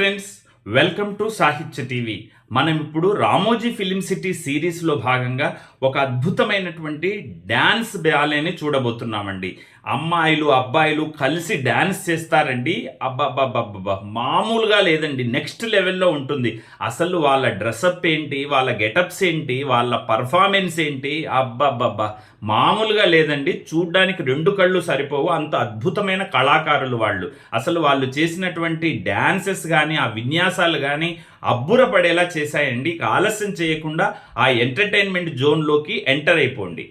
Friends welcome to Sahitya TV మనం ఇప్పుడు Ramoji film city సిరీస్లో భాగంగా ఒక అద్భుతమైనటువంటి డ్యాన్స్ బ్యాలేని చూడబోతున్నామండి. అమ్మాయిలు అబ్బాయిలు కలిసి డ్యాన్స్ చేస్తారండి. అబ్బాబ్బాబ్బా మామూలుగా లేదండి నెక్స్ట్ లెవెల్లో ఉంటుంది. అసలు వాళ్ళ డ్రెస్అప్ ఏంటి వాళ్ళ గెటప్స్ ఏంటి వాళ్ళ పర్ఫార్మెన్స్ ఏంటి? అబ్బాబ్బాబ్బా మామూలుగా లేదండి చూడ్డానికి రెండు కళ్ళు సరిపోవు అంత అద్భుతమైన కళాకారులు వాళ్ళు. అసలు వాళ్ళు చేసినటువంటి డ్యాన్సెస్ కానీ ఆ విన్యాసాలు కానీ అబ్బురపడేలా చేశాయండి. ఇక ఆలస్యం చేయకుండా ఆ ఎంటర్టైన్మెంట్ జోన్లోకి ఎంటర్ అయిపోండి.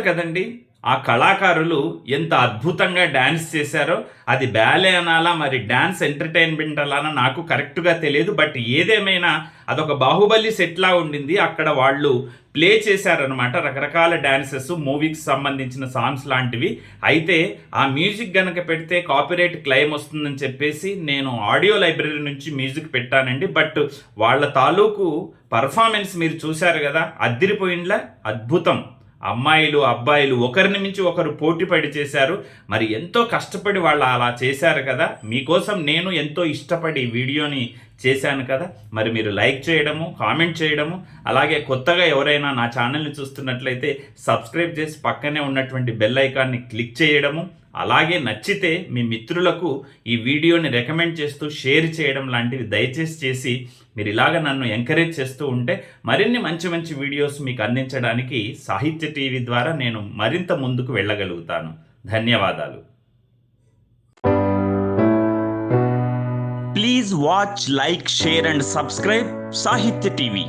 చూశారు కదండి? ఆ కళాకారులు ఎంత అద్భుతంగా డ్యాన్స్ చేశారో అది బ్యాలే అనాలా మరి డ్యాన్స్ ఎంటర్టైన్మెంట్ అలానా నాకు కరెక్ట్గా తెలియదు. బట్ ఏదేమైనా అదొక బాహుబలి సెట్లా ఉండింది. అక్కడ వాళ్ళు ప్లే చేశారనమాట రకరకాల డ్యాన్సెస్ మూవీకి సంబంధించిన సాంగ్స్ లాంటివి. అయితే ఆ మ్యూజిక్ గనక పెడితే కాపీరైట్ క్లెయిమ్ వస్తుందని చెప్పేసి నేను ఆడియో లైబ్రరీ నుంచి మ్యూజిక్ పెట్టానండి. బట్ వాళ్ళ తాలూకు పర్ఫార్మెన్స్ మీరు చూశారు కదా అద్దిరిపోయిండ్లా? అద్భుతం. అమ్మాయిలు అబ్బాయిలు ఒకరిని మించి ఒకరు పోటీపడి చేశారు. మరి ఎంతో కష్టపడి వాళ్ళు అలా చేశారు కదా. మీకోసం నేను ఎంతో ఇష్టపడి వీడియోని చేశాను కదా. మరి మీరు లైక్ చేయడము కామెంట్ చేయడము అలాగే కొత్తగా ఎవరైనా నా ఛానల్ని చూస్తున్నట్లయితే సబ్స్క్రైబ్ చేసి పక్కనే ఉన్నటువంటి బెల్ ఐకాన్ని క్లిక్ చేయడము. అలాగే నచ్చితే మీ మిత్రులకు ఈ వీడియోని రికమెండ్ చేస్తూ షేర్ చేయడం లాంటివి దయచేసి చేసి మీరు ఇలాగ నన్ను ఎంకరేజ్ చేస్తూ ఉంటే మరిన్ని మంచి మంచి వీడియోస్ మీకు అందించడానికి సాహిత్య టీవీ ద్వారా నేను మరింత ముందుకు వెళ్ళగలుగుతాను. ధన్యవాదాలు. Please watch like share and subscribe Sahitya TV